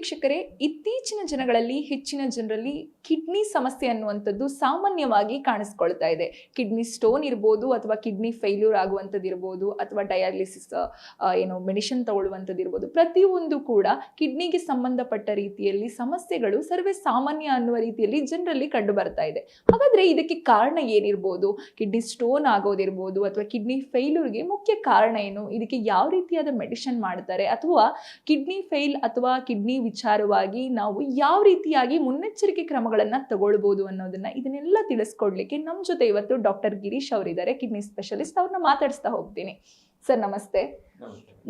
ವೀಕ್ಷಕರೇ ಇತ್ತೀಚಿನ ಜನಗಳಲ್ಲಿ ಹೆಚ್ಚಿನ ಜನರಲ್ಲಿ ಕಿಡ್ನಿ ಸಮಸ್ಯೆ ಅನ್ನುವಂಥದ್ದು ಸಾಮಾನ್ಯವಾಗಿ ಕಾಣಿಸ್ಕೊಳ್ತಾ ಇದೆ. ಕಿಡ್ನಿ ಸ್ಟೋನ್ ಇರ್ಬೋದು ಅಥವಾ ಕಿಡ್ನಿ ಫೇಲ್ಯೂರ್ ಆಗುವಂಥದ್ದು ಇರ್ಬೋದು ಅಥವಾ ಡಯಾಲಿಸಿಸ್ ಏನು ಮೆಡಿಸಿನ್ ತಗೊಳ್ಳುವಂಥದ್ದು ಇರ್ಬೋದು. ಪ್ರತಿಯೊಂದು ಕೂಡ ಕಿಡ್ನಿಗೆ ಸಂಬಂಧಪಟ್ಟ ರೀತಿಯಲ್ಲಿ ಸಮಸ್ಯೆಗಳು ಸರ್ವೇ ಸಾಮಾನ್ಯ ಅನ್ನುವ ರೀತಿಯಲ್ಲಿ ಜನರಲ್ಲಿ ಕಂಡು ಬರ್ತಾ ಇದೆ. ಹಾಗಾದ್ರೆ ಇದಕ್ಕೆ ಕಾರಣ ಏನಿರ್ಬೋದು? ಕಿಡ್ನಿ ಸ್ಟೋನ್ ಆಗೋದಿರ್ಬೋದು ಅಥವಾ ಕಿಡ್ನಿ ಫೇಲ್ಯೂರ್ಗೆ ಮುಖ್ಯ ಕಾರಣ ಏನು? ಇದಕ್ಕೆ ಯಾವ ರೀತಿಯಾದ ಮೆಡಿಷನ್ ಮಾಡ್ತಾರೆ? ಅಥವಾ ಕಿಡ್ನಿ ಫೇಲ್ ಅಥವಾ ಕಿಡ್ನಿ ವಿಚಾರವಾಗಿ ನಾವು ಯಾವ ರೀತಿಯಾಗಿ ಮುನ್ನೆಚ್ಚರಿಕೆ ಕ್ರಮಗಳನ್ನು ತಗೊಳ್ಬೋದು ಅನ್ನೋದನ್ನ ಇದನ್ನೆಲ್ಲ ತಿಳಿಸ್ಕೊಡ್ಲಿಕ್ಕೆ ನಮ್ಮ ಜೊತೆ ಇವತ್ತು ಡಾಕ್ಟರ್ ಗಿರೀಶ್ ಅವರಿದ್ದಾರೆ. ಕಿಡ್ನಿ ಸ್ಪೆಷಲಿಸ್ಟ್ ಅವ್ರನ್ನ ಮಾತಾಡಿಸ್ತಾ ಹೋಗ್ತೀನಿ. ಸರ್ ನಮಸ್ತೆ.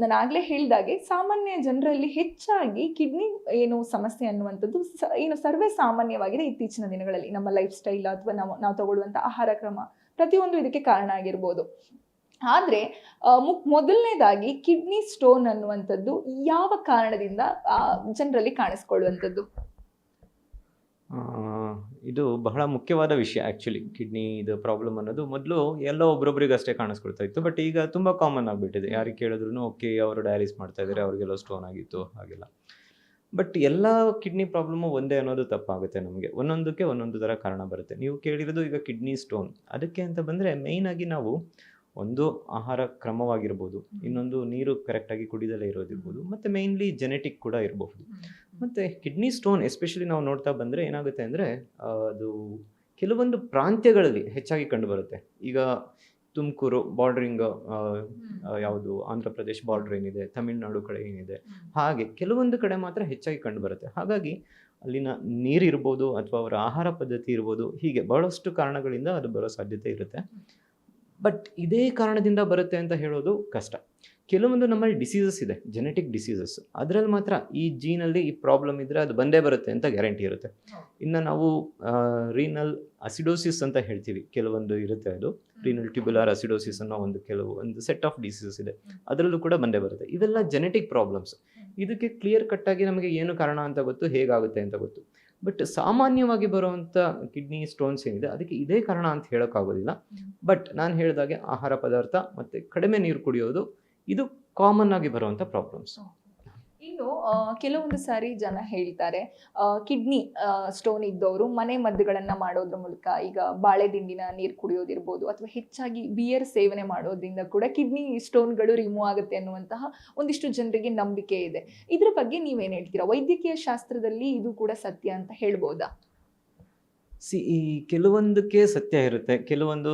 ನಾನು ಆಗ್ಲೇ ಹೇಳಿದಾಗೆ ಸಾಮಾನ್ಯ ಜನರಲ್ಲಿ ಹೆಚ್ಚಾಗಿ ಕಿಡ್ನಿ ಏನು ಸಮಸ್ಯೆ ಅನ್ನುವಂಥದ್ದು ಏನು ಸರ್ವೇ ಸಾಮಾನ್ಯವಾಗಿದೆ ಇತ್ತೀಚಿನ ದಿನಗಳಲ್ಲಿ. ನಮ್ಮ ಲೈಫ್ ಸ್ಟೈಲ್ ಅಥವಾ ನಾವು ನಾವು ತಗೊಳ್ಳುವಂಥ ಆಹಾರ ಕ್ರಮ ಪ್ರತಿಯೊಂದು ಇದಕ್ಕೆ ಕಾರಣ ಆಗಿರ್ಬೋದು. ಆದರೆ ಮೊದಲನೇದಾಗಿ ಕಿಡ್ನಿ ಸ್ಟೋನ್ ಅನ್ನುವಂಥದ್ದು ಯಾವ ಕಾರಣದಿಂದ ಜನರಲ್ಲಿ ಕಾಣಿಸ್ಕೊಳ್ಳುವಂಥದ್ದು? ಇದು ಬಹಳ ಮುಖ್ಯವಾದ ವಿಷಯ ಆ್ಯಕ್ಚುಲಿ ಕಿಡ್ನಿ ಇದು ಪ್ರಾಬ್ಲಮ್ ಅನ್ನೋದು. ಮೊದಲು ಎಲ್ಲೋ ಒಬ್ರೊಬ್ರಿಗೆ ಅಷ್ಟೇ ಕಾಣಿಸ್ಕೊಳ್ತಾ ಇತ್ತು ಬಟ್ ಈಗ ತುಂಬ ಕಾಮನ್ ಆಗಿಬಿಟ್ಟಿದೆ. ಯಾರಿಗೆ ಕೇಳಿದ್ರು ಓಕೆ ಅವರು ಡಯಾಲಿಸ್ ಮಾಡ್ತಾ ಇದ್ದಾರೆ ಅವ್ರಿಗೆಲ್ಲ ಸ್ಟೋನ್ ಆಗಿತ್ತು, ಹಾಗೆಲ್ಲ. ಬಟ್ ಎಲ್ಲ ಕಿಡ್ನಿ ಪ್ರಾಬ್ಲಮ್ಮು ಒಂದೇ ಅನ್ನೋದು ತಪ್ಪಾಗುತ್ತೆ ನಮಗೆ. ಒಂದೊಂದಕ್ಕೆ ಒಂದೊಂದು ಥರ ಕಾರಣ ಬರುತ್ತೆ. ನೀವು ಕೇಳಿರೋದು ಈಗ ಕಿಡ್ನಿ ಸ್ಟೋನ್ ಅದಕ್ಕೆ ಅಂತ ಬಂದರೆ ಮೇಯ್ನಾಗಿ ನಾವು ಒಂದು ಆಹಾರ ಕ್ರಮವಾಗಿರ್ಬೋದು. ಇನ್ನೊಂದು ನೀರು ಕರೆಕ್ಟಾಗಿ ಕುಡಿದಲೇ ಇರೋದಿರ್ಬೋದು. ಮತ್ತು ಮೇಯ್ನ್ಲಿ ಜೆನೆಟಿಕ್ ಕೂಡ ಇರಬಹುದು. ಮತ್ತು ಕಿಡ್ನಿ ಸ್ಟೋನ್ ಎಸ್ಪೆಷಲಿ ನಾವು ನೋಡ್ತಾ ಬಂದರೆ ಏನಾಗುತ್ತೆ ಅಂದರೆ ಅದು ಕೆಲವೊಂದು ಪ್ರಾಂತ್ಯಗಳಲ್ಲಿ ಹೆಚ್ಚಾಗಿ ಕಂಡುಬರುತ್ತೆ. ಈಗ ತುಮಕೂರು ಬಾರ್ಡ್ರಿಂಗ್ ಯಾವುದು ಆಂಧ್ರ ಪ್ರದೇಶ್ ಬಾರ್ಡ್ರ್ ಏನಿದೆ ತಮಿಳುನಾಡು ಕಡೆ ಏನಿದೆ ಹಾಗೆ ಕೆಲವೊಂದು ಕಡೆ ಮಾತ್ರ ಹೆಚ್ಚಾಗಿ ಕಂಡುಬರುತ್ತೆ. ಹಾಗಾಗಿ ಅಲ್ಲಿನ ನೀರಿರ್ಬೋದು ಅಥವಾ ಅವರ ಆಹಾರ ಪದ್ಧತಿ ಇರ್ಬೋದು ಹೀಗೆ ಬಹಳಷ್ಟು ಕಾರಣಗಳಿಂದ ಅದು ಬರೋ ಸಾಧ್ಯತೆ ಇರುತ್ತೆ. ಬಟ್ ಇದೇ ಕಾರಣದಿಂದ ಬರುತ್ತೆ ಅಂತ ಹೇಳೋದು ಕಷ್ಟ. ಕೆಲವೊಂದು ನಮ್ಮಲ್ಲಿ ಡಿಸೀಸಸ್ ಇದೆ ಜೆನೆಟಿಕ್ ಡಿಸೀಸಸ್ ಅದರಲ್ಲಿ ಮಾತ್ರ ಈ ಜೀನಲ್ಲಿ ಈ ಪ್ರಾಬ್ಲಮ್ ಇದ್ದರೆ ಅದು ಬಂದೇ ಬರುತ್ತೆ ಅಂತ ಗ್ಯಾರಂಟಿ ಇರುತ್ತೆ. ಇನ್ನು ನಾವು ರೀನಲ್ ಅಸಿಡೋಸಿಸ್ ಅಂತ ಹೇಳ್ತೀವಿ. ಕೆಲವೊಂದು ಇರುತ್ತೆ ಅದು. ರೀನಲ್ ಟ್ಯೂಬುಲಾರ್ ಅಸಿಡೋಸಿಸ್ ಅನ್ನೋ ಒಂದು ಕೆಲವು, ಒಂದು ಸೆಟ್ ಆಫ್ ಡಿಸೀಸಸ್ ಇದೆ. ಅದರಲ್ಲೂ ಕೂಡ ಬಂದೇ ಬರುತ್ತೆ. ಇವೆಲ್ಲ ಜೆನೆಟಿಕ್ ಪ್ರಾಬ್ಲಮ್ಸ್ ಇದಕ್ಕೆ ಕ್ಲಿಯರ್ ಕಟ್ಟಾಗಿ ನಮಗೆ ಏನು ಕಾರಣ ಅಂತ ಗೊತ್ತು? ಹೇಗಾಗುತ್ತೆ ಅಂತ ಗೊತ್ತು? ಬಟ್ ಸಾಮಾನ್ಯವಾಗಿ ಬರುವಂಥ ಕಿಡ್ನಿ ಸ್ಟೋನ್ಸ್ ಏನಿದೆ ಅದಕ್ಕೆ ಇದೇ ಕಾರಣ ಅಂತ ಹೇಳೋಕ್ಕಾಗೋದಿಲ್ಲ. ಬಟ್ ನಾನು ಹೇಳಿದಾಗೆ ಆಹಾರ ಪದಾರ್ಥ ಮತ್ತು ಕಡಿಮೆ ನೀರು ಕುಡಿಯೋದು ಇದು ಕಾಮನ್ ಆಗಿ ಬರುವಂಥ ಪ್ರಾಬ್ಲಮ್ಸ್ ಇನ್ನು ಕೆಲವೊಂದು ಸಾರಿ ಜನ ಹೇಳ್ತಾರೆ ಕಿಡ್ನಿ ಸ್ಟೋನ್ ಇದ್ದವರು ಮನೆ ಮದ್ದುಗಳನ್ನು ಮಾಡೋದ್ರ ಮೂಲಕ ಈಗ ಬಾಳೆ ದಿಂಡಿನ ನೀರು ಕುಡಿಯೋದಿರ್ಬೋದು ಅಥವಾ ಹೆಚ್ಚಾಗಿ ಬಿಯರ್ ಸೇವನೆ ಮಾಡೋದ್ರಿಂದ ಕೂಡ ಕಿಡ್ನಿ ಸ್ಟೋನ್ಗಳು ರಿಮೂವ್ ಆಗುತ್ತೆ ಅನ್ನುವಂತಹ ಒಂದಿಷ್ಟು ಜನರಿಗೆ ನಂಬಿಕೆ ಇದೆ. ಇದ್ರ ಬಗ್ಗೆ ನೀವೇನು ಹೇಳ್ತೀರಾ? ವೈದ್ಯಕೀಯ ಶಾಸ್ತ್ರದಲ್ಲಿ ಇದು ಕೂಡ ಸತ್ಯ ಅಂತ ಹೇಳ್ಬೋದಾ? ಸಿ, ಈ ಕೆಲವೊಂದಕ್ಕೆ ಸತ್ಯ ಇರುತ್ತೆ, ಕೆಲವೊಂದು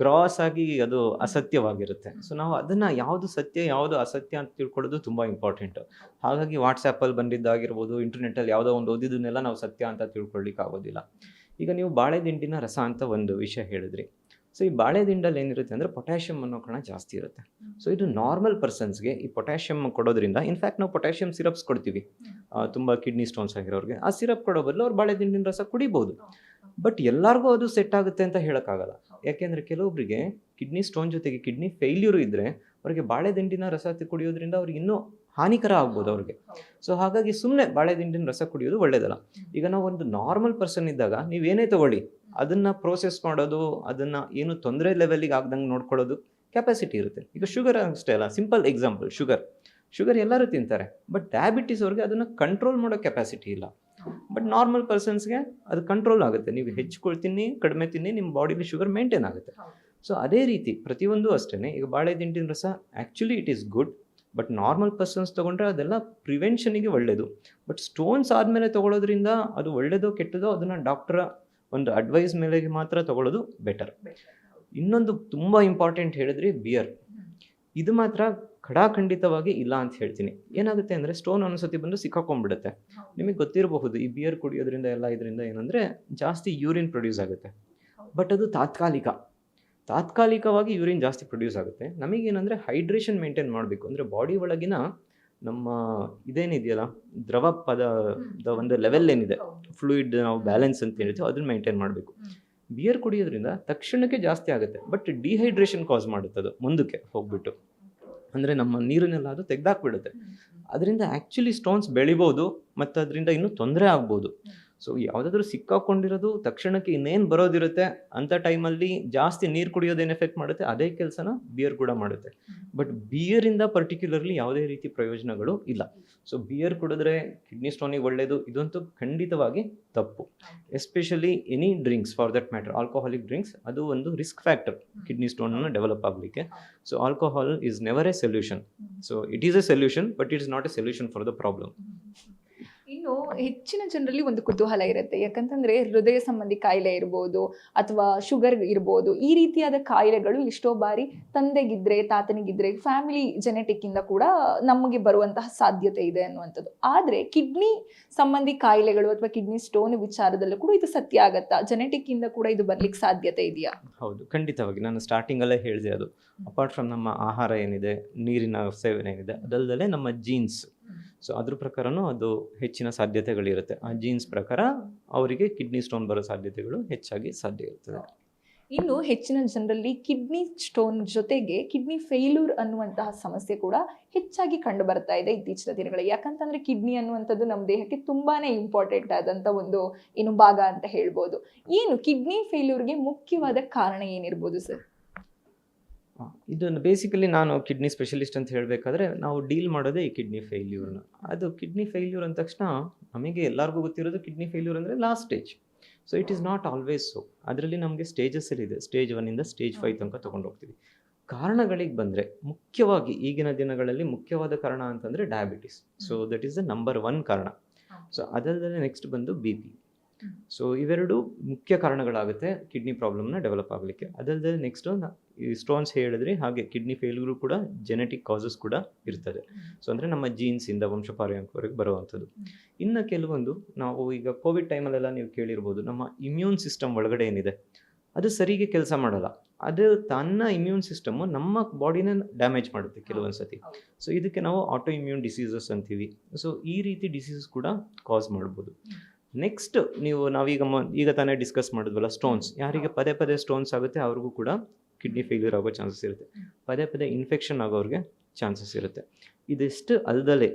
ಗ್ರಾಸ್ ಆಗಿ ಅದು ಅಸತ್ಯವಾಗಿರುತ್ತೆ. ಸೊ ನಾವು ಅದನ್ನ ಯಾವುದು ಸತ್ಯ, ಯಾವುದು ಅಸತ್ಯ ಅಂತ ತಿಳ್ಕೊಳ್ಳೋದು ತುಂಬ ಇಂಪಾರ್ಟೆಂಟ್ ಹಾಗಾಗಿ ವಾಟ್ಸಪ್ಪಲ್ಲಿ ಬಂದಿದ್ದಾಗಿರ್ಬೋದು ಇಂಟರ್ನೆಟ್ಟಲ್ಲಿ ಯಾವುದೋ ಒಂದು ಓದಿದ್ದನ್ನೆಲ್ಲ ನಾವು ಸತ್ಯ ಅಂತ ತಿಳ್ಕೊಳ್ಳಿಕ್ಕೆ ಆಗೋದಿಲ್ಲ. ಈಗ ನೀವು ಬಾಳೆದಿಂಡಿನ ರಸ ಅಂತ ಒಂದು ವಿಷಯ ಹೇಳಿದ್ರಿ. ಸೊ ಈ ಬಾಳೆದಿಂಡಲ್ಲಿ ಏನಿರುತ್ತೆ ಅಂದರೆ ಪೊಟ್ಯಾಷಿಯಮ್ ಅನ್ನೋ ಕಣ ಜಾಸ್ತಿ ಇರುತ್ತೆ. ಸೊ ಇದು ನಾರ್ಮಲ್ ಪರ್ಸನ್ಸ್ಗೆ ಈ ಪೊಟ್ಯಾಷಿಯಮ್ ಕೊಡೋದ್ರಿಂದ ಇನ್ಫ್ಯಾಕ್ಟ್ ನಾವು ಪೊಟ್ಯಾಷಿಯಮ್ ಸಿರಪ್ಸ್ ಕೊಡ್ತೀವಿ. ತುಂಬ ಕಿಡ್ನಿ ಸ್ಟೋನ್ಸ್ ಆಗಿರೋರಿಗೆ. ಆ ಸಿರಪ್ ಕೊಡೋ ಬದಲು ಅವ್ರು ಬಾಳೆದಿಂಡಿನ ರಸ ಕುಡಿಬೋದು. ಬಟ್ ಎಲ್ಲರಿಗೂ ಅದು ಸೆಟ್ ಆಗುತ್ತೆ ಅಂತ ಹೇಳೋಕ್ಕಾಗಲ್ಲ. ಯಾಕೆಂದರೆ ಕೆಲವೊಬ್ಬರಿಗೆ ಕಿಡ್ನಿ ಸ್ಟೋನ್ ಜೊತೆಗೆ ಕಿಡ್ನಿ ಫೇಲ್ಯೂರು ಇದ್ದರೆ ಅವರಿಗೆ ಬಾಳೆದಿಂಡಿನ ರಸ ಕುಡಿಯೋದ್ರಿಂದ ಅವ್ರಿಗೆ ಇನ್ನೂ ಹಾನಿಕರ ಆಗ್ಬೋದು ಅವ್ರಿಗೆ. ಸೊ ಹಾಗಾಗಿ ಸುಮ್ಮನೆ ಬಾಳೆದಿಂಡಿನ ರಸ ಕುಡಿಯೋದು ಒಳ್ಳೇದಲ್ಲ. ಈಗ ನಾವು ಒಂದು ನಾರ್ಮಲ್ ಪರ್ಸನ್ ಇದ್ದಾಗ ನೀವೇನೇ ತಗೊಳ್ಳಿ ಅದನ್ನು ಪ್ರೋಸೆಸ್ ಮಾಡೋದು ಅದನ್ನು ಏನು ತೊಂದರೆ ಲೆವೆಲಿಗೆ ಆಗ್ದಂಗೆ ನೋಡ್ಕೊಳ್ಳೋದು ಕೆಪಾಸಿಟಿ ಇರುತ್ತೆ. ಈಗ ಶುಗರ್ ಅಷ್ಟೇ ಅಲ್ಲ ಸಿಂಪಲ್ ಎಕ್ಸಾಂಪಲ್ ಶುಗರ್ ಶುಗರ್ ಎಲ್ಲರೂ ತಿಂತಾರೆ ಬಟ್ ಡಯಾಬಿಟಿಸ್ ಅವ್ರಿಗೆ ಅದನ್ನು ಕಂಟ್ರೋಲ್ ಮಾಡೋ ಕೆಪಾಸಿಟಿ ಇಲ್ಲ. ಬಟ್ ನಾರ್ಮಲ್ ಪರ್ಸನ್ಸ್ಗೆ ಅದು ಕಂಟ್ರೋಲ್ ಆಗುತ್ತೆ. ನೀವು ಹೆಚ್ಚು ತಿನ್ನಿ ಕಡಿಮೆ ತಿನ್ನಿ ನಿಮ್ಮ ಬಾಡಿಲಿ ಶುಗರ್ ಮೇಂಟೈನ್ ಆಗುತ್ತೆ. ಸೊ ಅದೇ ರೀತಿ ಪ್ರತಿಯೊಂದು ಅಷ್ಟೇ ಈಗ ಬಾಳೆ ದಿಂಡಿನ ರಸ actually it is good but normal persons ತೊಗೊಂಡ್ರೆ ಅದೆಲ್ಲ ಪ್ರಿವೆನ್ಷನಿಗೆ ಒಳ್ಳೆಯದು ಬಟ್ ಸ್ಟೋನ್ಸ್ ಆದಮೇಲೆ ತೊಗೊಳೋದ್ರಿಂದ ಅದು ಒಳ್ಳೆಯದೋ ಕೆಟ್ಟದೋ ಅದನ್ನು ಡಾಕ್ಟ್ರ ಒಂದು ಅಡ್ವೈಸ್ ಮೇಲೆ ಮಾತ್ರ ತೊಗೊಳ್ಳೋದು ಬೆಟರ್ ಇನ್ನೊಂದು ತುಂಬ ಇಂಪಾರ್ಟೆಂಟ್ ಹೇಳಿದ್ರಿ ಬಿಯರ್ ಇದು ಮಾತ್ರ ಖಡಾಖಂಡಿತವಾಗಿ ಇಲ್ಲ ಅಂತ ಹೇಳ್ತೀನಿ. ಏನಾಗುತ್ತೆ ಅಂದರೆ ಸ್ಟೋನ್ ಒಂದ್ಸತಿ ಬಂದು ಸಿಕ್ಕಾಕೊಂಡ್ಬಿಡುತ್ತೆ. ನಿಮಗೆ ಗೊತ್ತಿರಬಹುದು ಈ ಬಿಯರ್ ಕುಡಿಯೋದ್ರಿಂದ ಎಲ್ಲ ಇದರಿಂದ ಏನಂದರೆ ಜಾಸ್ತಿ ಯೂರಿನ್ ಪ್ರೊಡ್ಯೂಸ್ ಆಗುತ್ತೆ. ಬಟ್ ಅದು ತಾತ್ಕಾಲಿಕ. ತಾತ್ಕಾಲಿಕವಾಗಿ ಯೂರಿನ್ ಜಾಸ್ತಿ ಪ್ರೊಡ್ಯೂಸ್ ಆಗುತ್ತೆ. ನಮಗೇನಂದರೆ ಹೈಡ್ರೇಷನ್ ಮೇಂಟೈನ್ ಮಾಡಬೇಕು. ಅಂದರೆ ಬಾಡಿ ಒಳಗಿನ ನಮ್ಮ ಇದೇನಿದೆಯಲ್ಲ ದ್ರವ ಪದದ ಒಂದು ಲೆವೆಲ್ ಏನಿದೆ ಫ್ಲೂಯಿಡ್ ನಾವು ಬ್ಯಾಲೆನ್ಸ್ ಅಂತ ಹೇಳ್ತೀವಿ ಅದನ್ನ ಮೇಂಟೈನ್ ಮಾಡಬೇಕು. ಬಿಯರ್ ಕುಡಿಯೋದ್ರಿಂದ ತಕ್ಷಣಕ್ಕೆ ಜಾಸ್ತಿ ಆಗುತ್ತೆ. ಬಟ್ ಡಿಹೈಡ್ರೇಷನ್ ಕಾಸ್ ಮಾಡುತ್ತೆ ಅದು ಮುಂದಕ್ಕೆ ಹೋಗ್ಬಿಟ್ಟು. ಅಂದರೆ ನಮ್ಮ ನೀರನ್ನೆಲ್ಲ ಅದು ತೆಗೆದಾಕ್ಬಿಡುತ್ತೆ. ಅದರಿಂದ ಆ್ಯಕ್ಚುಲಿ ಸ್ಟೋನ್ಸ್ ಬೆಳಿಬೋದು ಮತ್ತು ಅದರಿಂದ ಇನ್ನೂ ತೊಂದರೆ ಆಗ್ಬೋದು. ಸೊ ಯಾವುದಾದ್ರೂ ಸಿಕ್ಕಾಕೊಂಡಿರೋದು ತಕ್ಷಣಕ್ಕೆ ಇನ್ನೇನು ಬರೋದಿರುತ್ತೆ ಅಂಥ ಟೈಮಲ್ಲಿ ಜಾಸ್ತಿ ನೀರು ಕುಡಿಯೋದೇನು ಎಫೆಕ್ಟ್ ಮಾಡುತ್ತೆ? ಅದೇ ಕೆಲಸನ ಬಿಯರ್ ಕೂಡ ಮಾಡುತ್ತೆ. ಬಟ್ ಬಿಯರಿಂದ ಪರ್ಟಿಕ್ಯುಲರ್ಲಿ ಯಾವುದೇ ರೀತಿ ಪ್ರಯೋಜನಗಳು ಇಲ್ಲ. ಸೊ ಬಿಯರ್ ಕುಡಿದ್ರೆ ಕಿಡ್ನಿ ಸ್ಟೋನಿಗೆ ಒಳ್ಳೆಯದು ಇದಂತೂ ಖಂಡಿತವಾಗಿ ತಪ್ಪು. Especially any drinks for that matter alcoholic drinks ಅದು ಒಂದು ರಿಸ್ಕ್ ಫ್ಯಾಕ್ಟರ್ ಕಿಡ್ನಿ ಸ್ಟೋನನ್ನು ಡೆವಲಪ್ ಆಗಲಿಕ್ಕೆ. So alcohol is never a solution so it is a solution but it is not a solution for the problem ಹೆಚ್ಚಿನ ಜನರಲ್ಲಿ ಒಂದು ಕುತೂಹಲ ಇರುತ್ತೆ. ಯಾಕಂತಂದ್ರೆ ಹೃದಯ ಸಂಬಂಧಿ ಕಾಯಿಲೆ ಇರ್ಬೋದು ಅಥವಾ ಶುಗರ್ ಇರ್ಬೋದು ಈ ರೀತಿಯಾದ ಕಾಯಿಲೆಗಳು ಎಷ್ಟೋ ಬಾರಿ ತಂದೆಗಿದ್ರೆ ತಾತನಿಗಿದ್ರೆ ಫ್ಯಾಮಿಲಿ ಜೆನೆಟಿಕ್ ಇಂದ ಕೂಡ ನಮಗೆ ಬರುವಂತಹ ಸಾಧ್ಯತೆ ಇದೆ ಅನ್ನುವಂಥದ್ದು. ಆದ್ರೆ ಕಿಡ್ನಿ ಸಂಬಂಧಿ ಕಾಯಿಲೆಗಳು ಅಥವಾ ಕಿಡ್ನಿ ಸ್ಟೋನ್ ವಿಚಾರದಲ್ಲೂ ಕೂಡ ಇದು ಸತ್ಯ ಆಗತ್ತಾ? ಜೆನೆಟಿಕ್ ಇಂದ ಕೂಡ ಇದು ಬರ್ಲಿಕ್ಕೆ ಸಾಧ್ಯತೆ ಇದೆಯಾ? ಹೌದು ಖಂಡಿತವಾಗಿ. ನಾನು ಸ್ಟಾರ್ಟಿಂಗ್ ಅಲ್ಲೇ ಹೇಳಿದೆ ಅದು. ಅಪಾರ್ಟ್ ಫ್ರಮ್ ನಮ್ಮ ಆಹಾರ ಏನಿದೆ ನೀರಿನ ಸೇವನೆ ಏನಿದೆ ಅದಲ್ಲದೆ ನಮ್ಮ ಜೀನ್ಸ್ ಸೊ ಅದ್ರ ಪ್ರಕಾರನೂ ಅದು ಹೆಚ್ಚಿನ ಸಾಧ್ಯತೆಗಳಿರುತ್ತೆ. ಆ ಜೀನ್ಸ್ ಪ್ರಕಾರ ಅವರಿಗೆ ಕಿಡ್ನಿ ಸ್ಟೋನ್ ಬರೋ ಸಾಧ್ಯತೆಗಳು ಹೆಚ್ಚಾಗಿ ಸಾಧ್ಯ ಇರ್ತದೆ. ಇನ್ನು ಹೆಚ್ಚಿನ ಜನರಲ್ಲಿ ಕಿಡ್ನಿ ಸ್ಟೋನ್ ಜೊತೆಗೆ ಕಿಡ್ನಿ ಫೇಲ್ಯೂರ್ ಅನ್ನುವಂತಹ ಸಮಸ್ಯೆ ಕೂಡ ಹೆಚ್ಚಾಗಿ ಕಂಡು ಬರ್ತಾ ಇದೆ ಇತ್ತೀಚಿನ ದಿನಗಳಲ್ಲಿ. ಯಾಕಂತಂದ್ರೆ ಕಿಡ್ನಿ ಅನ್ನುವಂಥದ್ದು ನಮ್ಮ ದೇಹಕ್ಕೆ ತುಂಬಾನೇ ಇಂಪಾರ್ಟೆಂಟ್ ಆದಂತ ಒಂದು ಏನು ಭಾಗ ಅಂತ ಹೇಳ್ಬೋದು. ಏನು ಕಿಡ್ನಿ ಫೇಲ್ಯೂರ್ಗೆ ಮುಖ್ಯವಾದ ಕಾರಣ ಏನಿರ್ಬೋದು ಸರ್ ಇದನ್ನು ಬೇಸಿಕಲಿ ನಾನು ಕಿಡ್ನಿ ಸ್ಪೆಷಲಿಸ್ಟ್ ಅಂತ ಹೇಳಬೇಕಾದ್ರೆ ನಾವು ಡೀಲ್ ಮಾಡೋದೇ ಈ ಕಿಡ್ನಿ ಫೇಲ್ಯೂರ್ನ ಅದು ಕಿಡ್ನಿ ಫೇಲ್ಯೂರ್ ಅಂದ ತಕ್ಷಣ ನಮಗೆ ಎಲ್ಲರಿಗೂ ಗೊತ್ತಿರೋದು ಕಿಡ್ನಿ ಫೇಲ್ಯೂರ್ ಅಂದರೆ last stage so it is not always so ಅದರಲ್ಲಿ ನಮಗೆ ಸ್ಟೇಜಸ್ಸಲ್ಲಿದೆ ಸ್ಟೇಜ್ ಒನ್ನಿಂದ ಸ್ಟೇಜ್ ಫೈವ್ ತನಕ ತೊಗೊಂಡು ಹೋಗ್ತೀವಿ. ಕಾರಣಗಳಿಗೆ ಬಂದರೆ ಮುಖ್ಯವಾಗಿ ಈಗಿನ ದಿನಗಳಲ್ಲಿ ಮುಖ್ಯವಾದ ಕಾರಣ ಅಂತಂದರೆ diabetes so that is the number one ಕಾರಣ. ಸೊ ಅದಲ್ಲದೆ ನೆಕ್ಸ್ಟ್ ಬಂದು ಬಿ ಪಿ. ಸೊ ಇವೆರಡು ಮುಖ್ಯ ಕಾರಣಗಳಾಗುತ್ತೆ ಕಿಡ್ನಿ ಪ್ರಾಬ್ಲಮ್ನ ಡೆವಲಪ್ ಆಗಲಿಕ್ಕೆ. ಅದಲ್ಲದೆ ನೆಕ್ಸ್ಟು ಈ ಸ್ಟೋನ್ಸ್ ಹೇಳಿದ್ರಿ ಹಾಗೆ ಕಿಡ್ನಿ ಫೇಲ್ಗೂ ಕೂಡ ಜೆನೆಟಿಕ್ ಕಾಸಸ್ ಕೂಡ ಇರ್ತದೆ. ಸೊ ಅಂದರೆ ನಮ್ಮ ಜೀನ್ಸಿಂದ ವಂಶಪಾರಂಪರೆಗೆ ಬರುವಂಥದ್ದು. ಇನ್ನು ಕೆಲವೊಂದು ನಾವು ಈಗ ಕೋವಿಡ್ ಟೈಮಲ್ಲೆಲ್ಲ ನೀವು ಕೇಳಿರ್ಬೋದು ನಮ್ಮ ಇಮ್ಯೂನ್ ಸಿಸ್ಟಮ್ ಒಳಗಡೆ ಏನಿದೆ ಅದು ಸರಿಗೆ ಕೆಲಸ ಮಾಡಲ್ಲ. ಅದು ತನ್ನ ಇಮ್ಯೂನ್ ಸಿಸ್ಟಮು ನಮ್ಮ ಬಾಡಿನ ಡ್ಯಾಮೇಜ್ ಮಾಡುತ್ತೆ ಕೆಲವೊಂದು ಸತಿ. ಸೊ ಇದಕ್ಕೆ ನಾವು ಆಟೋ ಇಮ್ಯೂನ್ ಡಿಸೀಸಸ್ ಅಂತೀವಿ. ಸೊ ಈ ರೀತಿ ಡಿಸೀಸಸ್ ಕೂಡ ಕಾಸ್ ಮಾಡ್ಬೋದು. ನೆಕ್ಸ್ಟ್ ನೀವು ನಾವೀಗ ಮ- ಈಗ ತಾನೇ ಡಿಸ್ಕಸ್ ಮಾಡಿದ್ವಲ್ಲ ಸ್ಟೋನ್ಸ್ ಯಾರಿಗೆ ಪದೇ ಪದೇ ಸ್ಟೋನ್ಸ್ ಆಗುತ್ತೆ, ಅವ್ರಿಗೂ ಕೂಡ ಕಿಡ್ನಿ ಫೇಲ್ಯೂರ್ ಆಗೋ ಚಾನ್ಸಸ್ ಇರುತ್ತೆ. ಪದೇ ಪದೇ ಇನ್ಫೆಕ್ಷನ್ ಆಗೋರಿಗೆ ಚಾನ್ಸಸ್ ಇರುತ್ತೆ. ಇದಿಷ್ಟು ಅಲ್ದಲೆ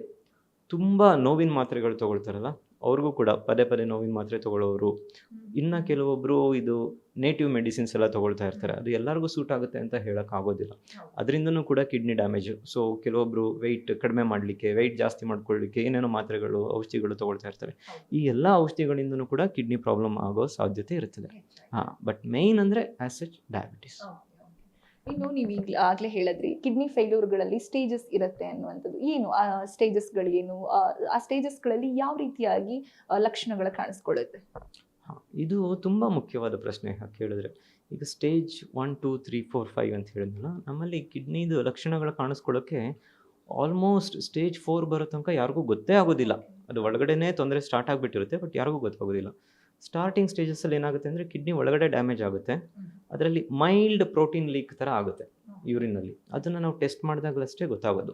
ತುಂಬ ನೋವಿನ ಮಾತ್ರೆಗಳು ತಗೊಳ್ತಾರಲ್ಲ ಅವ್ರಿಗೂ ಕೂಡ ಪದೇ ಪದೇ ನೋವಿನ ಮಾತ್ರೆ ತೊಗೊಳ್ಳೋರು. ಇನ್ನು ಕೆಲವೊಬ್ಬರು ಇದು ನೇಟಿವ್ ಮೆಡಿಸಿನ್ಸ್ ಎಲ್ಲ ತೊಗೊಳ್ತಾ ಇರ್ತಾರೆ. ಅದು ಎಲ್ಲರಿಗೂ ಸೂಟ್ ಆಗುತ್ತೆ ಅಂತ ಹೇಳೋಕ್ಕಾಗೋದಿಲ್ಲ ಅದರಿಂದನೂ ಕೂಡ ಕಿಡ್ನಿ ಡ್ಯಾಮೇಜು ಸೊ ಕೆಲವೊಬ್ಬರು ವೆಯ್ಟ್ ಕಡಿಮೆ ಮಾಡಲಿಕ್ಕೆ ವೆಯ್ಟ್ ಜಾಸ್ತಿ ಮಾಡ್ಕೊಳ್ಳಿಕ್ಕೆ ಏನೇನೋ ಮಾತ್ರೆಗಳು ಔಷಧಿಗಳು ತೊಗೊಳ್ತಾ ಇರ್ತಾರೆ. ಈ ಎಲ್ಲ ಔಷಧಿಗಳಿಂದನೂ ಕೂಡ ಕಿಡ್ನಿ ಪ್ರಾಬ್ಲಮ್ ಆಗೋ ಸಾಧ್ಯತೆ ಇರ್ತದೆ ಹಾಂ ಬಟ್ ಮೇಯ್ನ್ ಅಂದರೆ ಆ್ಯಸ್ ಸಚ್ ಡಯಾಬಿಟಿಸ್ ಇನ್ನು ನೀವು ಈಗ ಆಗ್ಲೇ ಹೇಳಿದ್ರಿ ಕಿಡ್ನಿ ಫೇಲ್ಯೂರ್ಗಳಲ್ಲಿ ಸ್ಟೇಜಸ್ ಇರುತ್ತೆ ಅನ್ನುವಂಥದ್ದು. ಏನು? ಆ ಸ್ಟೇಜಸ್ಗಳೇನು ಆ ಸ್ಟೇಜಸ್ಗಳಲ್ಲಿ ಯಾವ ರೀತಿಯಾಗಿ ಲಕ್ಷಣಗಳು ಕಾಣಿಸ್ಕೊಳ್ಳುತ್ತೆ? ಇದು ತುಂಬ ಮುಖ್ಯವಾದ ಪ್ರಶ್ನೆ ಕೇಳಿದ್ರೆ ಈಗ stage one two three four five ಅಂತ ಹೇಳಿದ್ನಲ್ಲ, ನಮ್ಮಲ್ಲಿ ಕಿಡ್ನಿದು ಲಕ್ಷಣಗಳು ಕಾಣಿಸ್ಕೊಳ್ಳೋಕ್ಕೆ ಆಲ್ಮೋಸ್ಟ್ ಸ್ಟೇಜ್ ಫೋರ್ ಬರೋ ತನಕ ಯಾರಿಗೂ ಗೊತ್ತೇ ಆಗೋದಿಲ್ಲ. ಅದು ಒಳಗಡೆನೇ ತೊಂದರೆ ಸ್ಟಾರ್ಟ್ ಆಗಿಬಿಟ್ಟಿರುತ್ತೆ ಬಟ್ ಯಾರಿಗೂ ಗೊತ್ತಾಗೋದಿಲ್ಲ. ಸ್ಟಾರ್ಟಿಂಗ್ ಸ್ಟೇಜಸ್ಸಲ್ಲಿ ಏನಾಗುತ್ತೆ ಅಂದರೆ ಕಿಡ್ನಿ ಒಳಗಡೆ ಡ್ಯಾಮೇಜ್ ಆಗುತ್ತೆ. ಅದರಲ್ಲಿ ಮೈಲ್ಡ್ ಪ್ರೋಟೀನ್ ಲೀಕ್ ಥರ ಆಗುತ್ತೆ ಯೂರಿನಲ್ಲಿ ಅದನ್ನು ನಾವು ಟೆಸ್ಟ್ ಮಾಡಿದಾಗಲಷ್ಟೇ ಗೊತ್ತಾಗೋದು.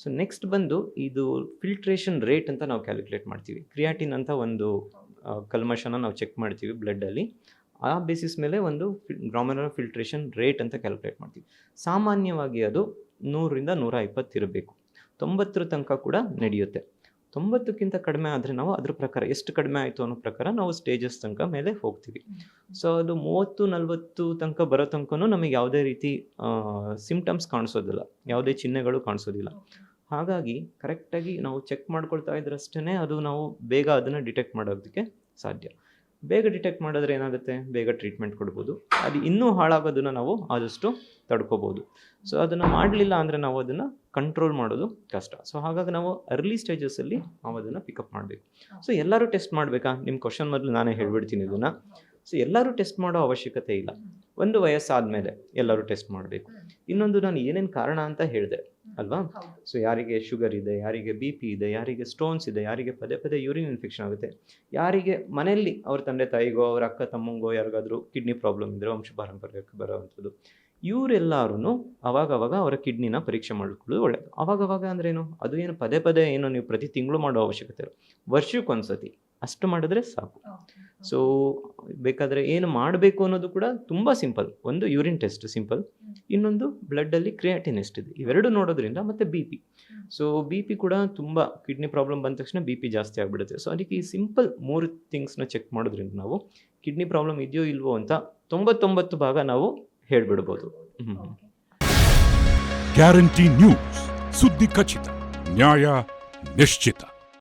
ಸೊ ನೆಕ್ಸ್ಟ್ ಬಂದು ಇದು ಫಿಲ್ಟ್ರೇಷನ್ ರೇಟ್ ಅಂತ ನಾವು ಕ್ಯಾಲ್ಕುಲೇಟ್ ಮಾಡ್ತೀವಿ. ಕ್ರಿಯಾಟಿನ್ ಅಂತ ಒಂದು ಕಲ್ಮಶನ ನಾವು ಚೆಕ್ ಮಾಡ್ತೀವಿ ಬ್ಲಡ್ಡಲ್ಲಿ ಆ ಬೇಸಿಸ್ ಮೇಲೆ ಒಂದು ಗ್ರಾಮರ ಫಿಲ್ಟ್ರೇಷನ್ ರೇಟ್ ಅಂತ ಕ್ಯಾಲ್ಕುಲೇಟ್ ಮಾಡ್ತೀವಿ. ಸಾಮಾನ್ಯವಾಗಿ ಅದು ನೂರರಿಂದ ನೂರ ಇಪ್ಪತ್ತಿರಬೇಕು ತೊಂಬತ್ತರ ತನಕ ಕೂಡ ನಡೆಯುತ್ತೆ. ತೊಂಬತ್ತಕ್ಕಿಂತ ಕಡಿಮೆ ಆದರೆ ನಾವು ಅದ್ರ ಪ್ರಕಾರ ಎಷ್ಟು ಕಡಿಮೆ ಆಯಿತು ಅನ್ನೋ ಪ್ರಕಾರ ನಾವು ಸ್ಟೇಜಸ್ ತನಕ ಮೇಲೆ ಹೋಗ್ತೀವಿ. ಸೊ ಅದು ಮೂವತ್ತು ನಲ್ವತ್ತು ತನಕ ಬರೋ ತನಕನೂ ನಮಗೆ ಯಾವುದೇ ರೀತಿ ಸಿಂಪ್ಟಮ್ಸ್ ಕಾಣಿಸೋದಿಲ್ಲ. ಯಾವುದೇ ಚಿಹ್ನೆಗಳು ಕಾಣಿಸೋದಿಲ್ಲ. ಹಾಗಾಗಿ ಕರೆಕ್ಟಾಗಿ ನಾವು ಚೆಕ್ ಮಾಡ್ಕೊಳ್ತಾ ಇದ್ರಷ್ಟೇ ಅದು ನಾವು ಬೇಗ ಅದನ್ನು ಡಿಟೆಕ್ಟ್ ಮಾಡೋದಕ್ಕೆ ಸಾಧ್ಯ. ಬೇಗ ಡಿಟೆಕ್ಟ್ ಮಾಡಿದ್ರೆ ಏನಾಗುತ್ತೆ? ಬೇಗ ಟ್ರೀಟ್ಮೆಂಟ್ ಕೊಡ್ಬೋದು. ಅದು ಇನ್ನೂ ಹಾಳಾಗೋದನ್ನು ನಾವು ಆದಷ್ಟು ತಡ್ಕೋಬೋದು. ಸೊ ಅದನ್ನು ಮಾಡಲಿಲ್ಲ ಅಂದರೆ ನಾವು ಅದನ್ನು ಕಂಟ್ರೋಲ್ ಮಾಡೋದು ಕಷ್ಟ. ಸೊ ಹಾಗಾಗಿ ನಾವು ಅರ್ಲಿ ಸ್ಟೇಜಸ್ಸಲ್ಲಿ ನಾವು ಅದನ್ನು ಪಿಕಪ್ ಮಾಡಬೇಕು. ಸೊ ಎಲ್ಲರೂ ಟೆಸ್ಟ್ ಮಾಡಬೇಕಾ? ನಿಮ್ಮ ಕ್ವಶನ್ ಮೊದಲು ನಾನೇ ಹೇಳ್ಬಿಡ್ತೀನಿ ಇದನ್ನು. ಸೊ ಎಲ್ಲರೂ ಟೆಸ್ಟ್ ಮಾಡೋ ಅವಶ್ಯಕತೆ ಇಲ್ಲ. ಒಂದು ವಯಸ್ಸಾದ ಮೇಲೆ ಎಲ್ಲರೂ ಟೆಸ್ಟ್ ಮಾಡಬೇಕು. ಇನ್ನೊಂದು ನಾನು ಏನೇನು ಕಾರಣ ಅಂತ ಹೇಳಿದೆ ಅಲ್ವಾ? ಸೊ ಯಾರಿಗೆ ಶುಗರ್ ಇದೆ ಯಾರಿಗೆ ಬಿ ಪಿ ಇದೆ ಯಾರಿಗೆ ಸ್ಟೋನ್ಸ್ ಇದೆ ಯಾರಿಗೆ ಪದೇ ಪದೇ ಯೂರಿನ್ ಇನ್ಫೆಕ್ಷನ್ ಆಗುತ್ತೆ. ಯಾರಿಗೆ ಮನೆಯಲ್ಲಿ ಅವ್ರ ತಂದೆ ತಾಯಿಗೋ ಅವ್ರ ಅಕ್ಕ ತಮ್ಮಂಗೋ ಯಾರಿಗಾದ್ರೂ ಕಿಡ್ನಿ ಪ್ರಾಬ್ಲಮ್ ಇದ್ರೆ ವಂಶ ಪಾರಂಪರ್ಯಕ್ಕೆ ಬರೋವಂಥದ್ದು ಇವರೆಲ್ಲರೂ ಅವಾಗವಾಗ ಅವರ ಕಿಡ್ನಿನ ಪರೀಕ್ಷೆ ಮಾಡ್ಕೊಳ್ಳೋದು ಒಳ್ಳೆಯದು ಅವಾಗವಾಗ ಅಂದ್ರೇನು? ಅದು ಏನು ಪದೇ ಪದೇ ಏನು ನೀವು ಪ್ರತಿ ತಿಂಗಳು ಮಾಡೋ ಅವಶ್ಯಕತೆ ಇಲ್ಲ. ವರ್ಷಕ್ಕೊಂದ್ಸತಿ ಅಷ್ಟು ಮಾಡಿದ್ರೆ ಸಾಕು. ಸೊ ಬೇಕಾದರೆ ಏನು ಮಾಡಬೇಕು ಅನ್ನೋದು ಕೂಡ ತುಂಬ ಸಿಂಪಲ್ ಒಂದು ಯೂರಿನ್ ಟೆಸ್ಟ್ ಸಿಂಪಲ್ ಇನ್ನೊಂದು ಬ್ಲಡ್ಡಲ್ಲಿ ಕ್ರಿಯಾಟಿನ್ ಇದೆ. ಇವೆರಡು ನೋಡೋದ್ರಿಂದ ಮತ್ತು B P so B P ಕೂಡ ತುಂಬ ಕಿಡ್ನಿ ಪ್ರಾಬ್ಲಮ್ ಬಂದ ತಕ್ಷಣ ಬಿ ಪಿ ಜಾಸ್ತಿ ಆಗಿಬಿಡುತ್ತೆ. ಸೊ ಅದಕ್ಕೆ ಈ ಸಿಂಪಲ್ ಮೂರು ಥಿಂಗ್ಸ್ನ ಚೆಕ್ ಮಾಡೋದ್ರಿಂದ ನಾವು ಕಿಡ್ನಿ ಪ್ರಾಬ್ಲಮ್ ಇದೆಯೋ ಇಲ್ವೋ ಅಂತ ತೊಂಬತ್ತೊಂಬತ್ತು ಭಾಗ ನಾವು ಹೇಳ್ಬಿಡ್ಬೋದು. ಗ್ಯಾರಂಟಿ ನ್ಯೂಸ್ ಸುದ್ದಿ ಖಚಿತ ನ್ಯಾಯ ನಿಶ್ಚಿತ.